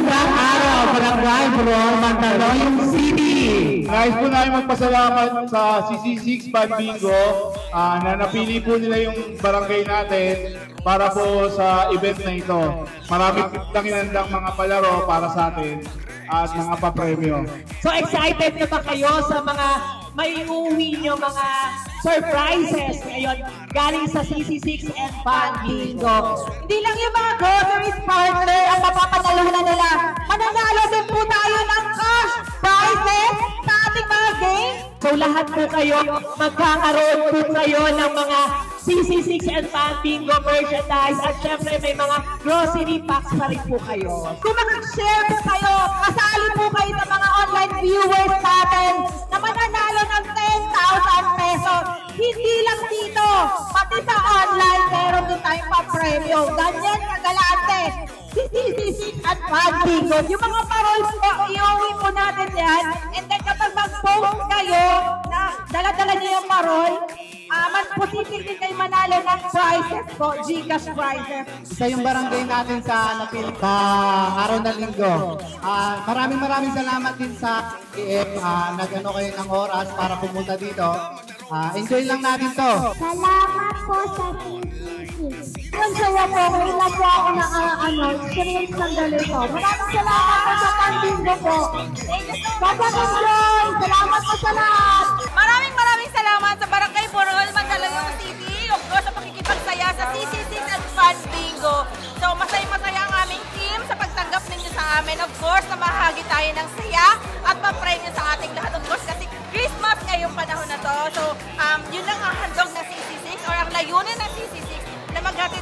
Magandang araw, Barangay Bron, Mandaluyong City. Nais po namin magpasalamat sa CC6 Band Bingo ah, na napili po nila yung barangay natin para po sa event na ito. Marami lang inandang mga palaro para sa atin at mga papremyo. So excited na ba kayo sa mga may uuwi nyo mga surprises ngayon galing sa CC6 and Fan Bingo? Hindi lang yung mga groceries partner ang mapapanalunan nila. Mananalo din po tayo ng cash prizes sa ating mga games. So lahat po kayo, magkakaroon po kayo ng mga CC6 and Fan Bingo merchandise at syempre may mga grocery packs pa rin po kayo. Kung mag-share po kayo, kasali po kayo sa mga online viewers kagalante. Si CCC at Fan Bingo. Yung mga parol po, iuwi po natin yan. And then kapag mag-post kayo na dala-dala niyo yung parol, ah, mas positive din kayo manalo ng prizes po, Gcash prizes. Isa yung barangay natin sa napili sa araw ng linggo. Ah, maraming maraming salamat din sa EF. Uh, nagano kayo ng oras para pumunta dito. Ah, enjoy lang natin to. Salamat po sa PCC. Saya po, may na po ako ng uh, ano, experience ng ganito. Maraming salamat po sa pandingo po. Enjoy! Salamat po sa lahat! Maraming maraming salamat sa Barangay Borol, Mandaluyong City. Of course, sa pakikipagsaya sa CCC at Fun Bingo. So, masaya-masaya ang aming team sa pagtanggap ninyo sa amin. Of course, na mahagi tayo ng saya at ma-premyo sa ating lahat. Of course, kasi Christmas ngayong panahon na to. So, um, yun lang ang handog ng CCC or ang layunin ng CCC na maghatid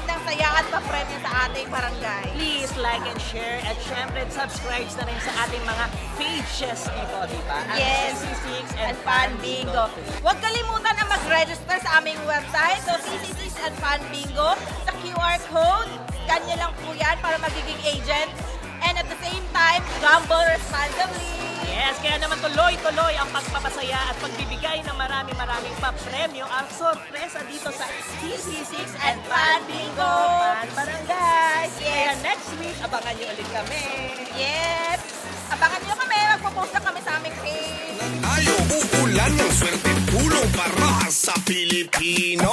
ating barangay. Please like and share at syempre subscribe na rin sa ating mga pages ito, di ba? Yes. CC6 and Fan Bingo. Huwag kalimutan na mag-register sa aming website. So, CCC and Fan Bingo. Sa QR code, scan nyo lang po yan para magiging agent. And at the same time, gamble responsibly. Yes, kaya naman tuloy-tuloy ang pagpapasaya at pagbibigay ng marami-maraming pa-premyo ang sorpresa dito sa CC6 and Fan Bingo abangan niyo ulit kami. Yes! Abangan nyo kami. Magpo-post na kami sa aming page. Tayo uulan ng swerte pulong para sa Pilipino.